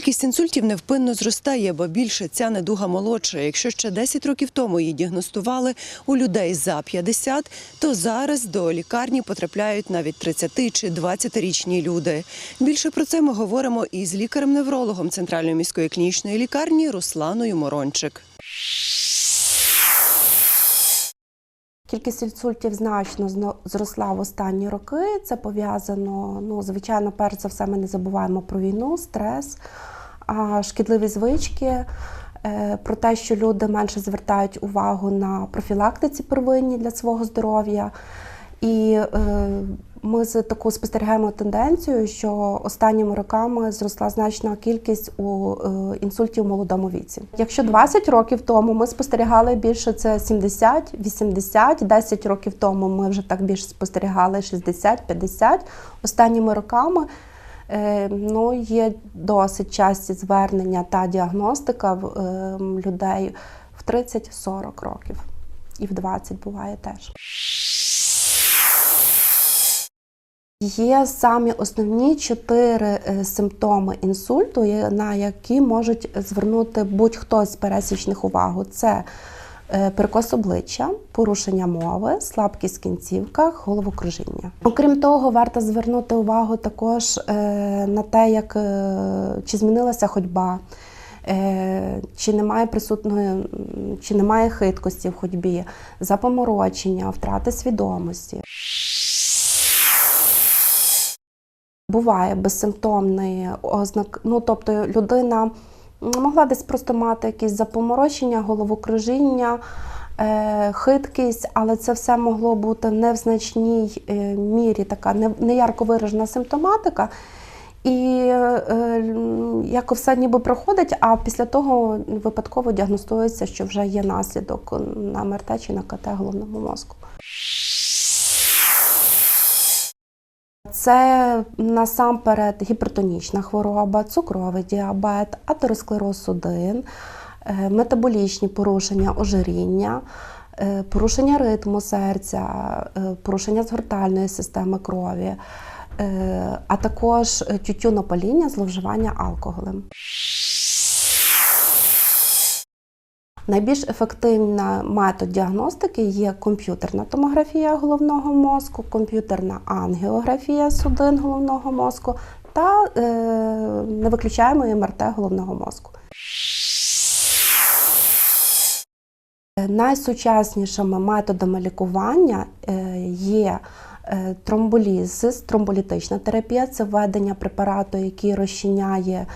Кількість інсультів невпинно зростає, бо більше ця недуга молодша. Якщо ще 10 років тому її діагностували у людей за 50, то зараз до лікарні потрапляють навіть 30 чи 20-річні люди. Більше про це ми говоримо із лікарем-неврологом Центральної міської клінічної лікарні Русланою Морончик. Кількість інсультів значно зросла в останні роки. Це пов'язано, ну, звичайно, перш за все, ми не забуваємо про війну, стрес, шкідливі звички, е, про те, що люди менше звертають увагу на профілактиці первинні для свого здоров'я. І е, ми таку спостерігаємо тенденцію, що останніми роками зросла значна кількість у е, інсультів у молодому віці. Якщо 20 років тому ми спостерігали більше це 70, 80, 10 років тому ми вже так більше спостерігали 60, 50. Останніми роками е, ну, є досить часті звернення та діагностика в людей в 30-40 років. І в 20 буває теж. Є самі основні чотири е, симптоми інсульту, на які можуть звернути будь-хто з пересічних увагу. Це е, перекос обличчя, порушення мови, слабкість в кінцівках, головокружіння. Окрім того, варто звернути увагу також е, на те, як чи змінилася ходьба. Чи немає присутної, чи немає хиткості в ходьбі, запоморочення, втрати свідомості. Буває безсимптомний ознак. Ну тобто людина могла десь просто мати якісь запоморочення, головокружіння, е, хиткість, але це все могло бути не в значній е, мірі, така не, не виражена симптоматика. І е, як все ніби проходить, а після того випадково діагностується, що вже є наслідок на МРТ чи на КТ головного мозку. Це насамперед гіпертонічна хвороба, цукровий діабет, атеросклероз судин, е, метаболічні порушення ожиріння, е, порушення ритму серця, е, порушення згортальної системи крові, а також тютюнопаління, зловживання алкоголем. Найбільш ефективний метод діагностики є комп'ютерна томографія головного мозку, комп'ютерна ангіографія судин головного мозку та е, не виключаємо МРТ головного мозку. Найсучаснішими методами лікування е, є е, тромболізис, тромболітична терапія це введення препарату, який розчиняє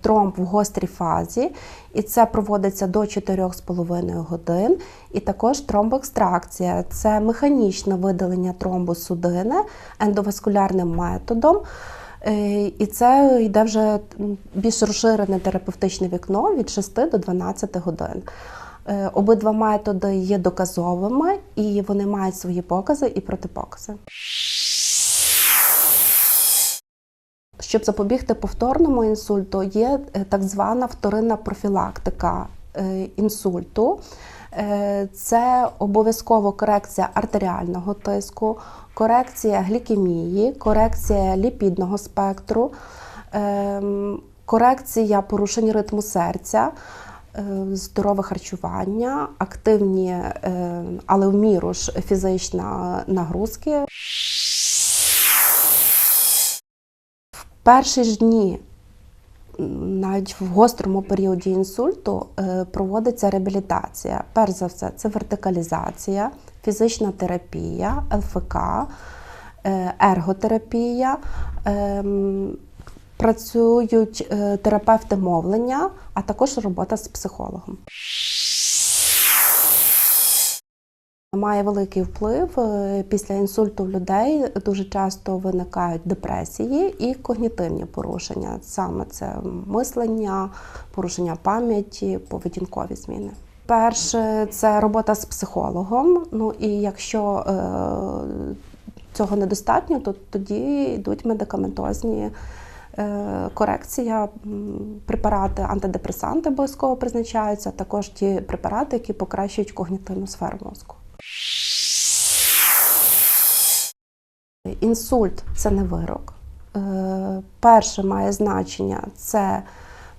тромб в гострій фазі, і це проводиться до 4,5 годин. І також тромбоекстракція це механічне видалення тромбу судини ендоваскулярним методом. Е, І це йде вже більш розширене терапевтичне вікно від 6 до 12 годин. Е, Обидва методи є доказовими і вони мають свої покази і протипокази. Щоб запобігти повторному інсульту, є е, так звана вторинна профілактика е, інсульту. Е, Це обов'язково корекція артеріального тиску, корекція глікемії, корекція ліпідного спектру, ем, корекція порушень ритму серця, здорове харчування, активні, але в міру ж фізична нагрузки. Перші ж дні, навіть в гострому періоді інсульту, е, проводиться реабілітація. Перш за все, це вертикалізація, фізична терапія, ЛФК, е, ерготерапія. ем, Працюють е, терапевти мовлення, а також робота з психологом. Має великий вплив е, після інсульту в людей дуже часто виникають депресії і когнітивні порушення. Саме це мислення, порушення пам'яті, поведінкові зміни. Перше це робота з психологом. Ну і якщо е, цього недостатньо, то тоді йдуть медикаментозні е, корекція. Препарати, антидепресанти обов'язково призначаються, а також ті препарати, які покращують когнітивну сферу мозку. Інсульт це не вирок. Е, Перше має значення це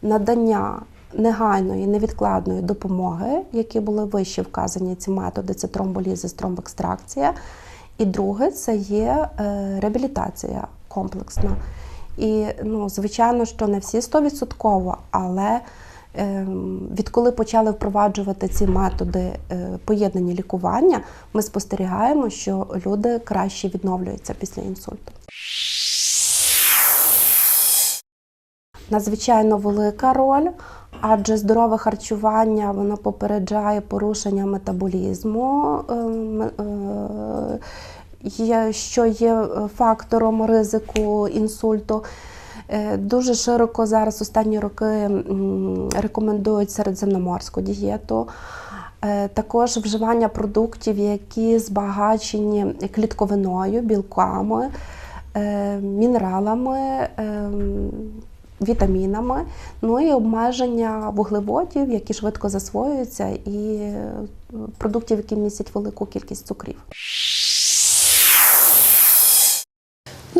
надання негайної невідкладної допомоги, які були вище вказані ці методи: це тромболізис, тромбекстракція. І друге це є е, реабілітація комплексна. І ну, звичайно, що не всі 100%, але відколи почали впроваджувати ці методи е, поєднані лікування, ми спостерігаємо, що люди краще відновлюються після інсульту. Надзвичайно велика роль, адже здорове харчування воно попереджає порушення метаболізму, ем, е, що є фактором ризику інсульту. Е, Дуже широко зараз останні роки рекомендують середземноморську дієту. Е, Також вживання продуктів, які збагачені клітковиною, білками, е, мінералами, вітамінами, ну і обмеження вуглеводів, які швидко засвоюються, і продуктів, які містять велику кількість цукрів.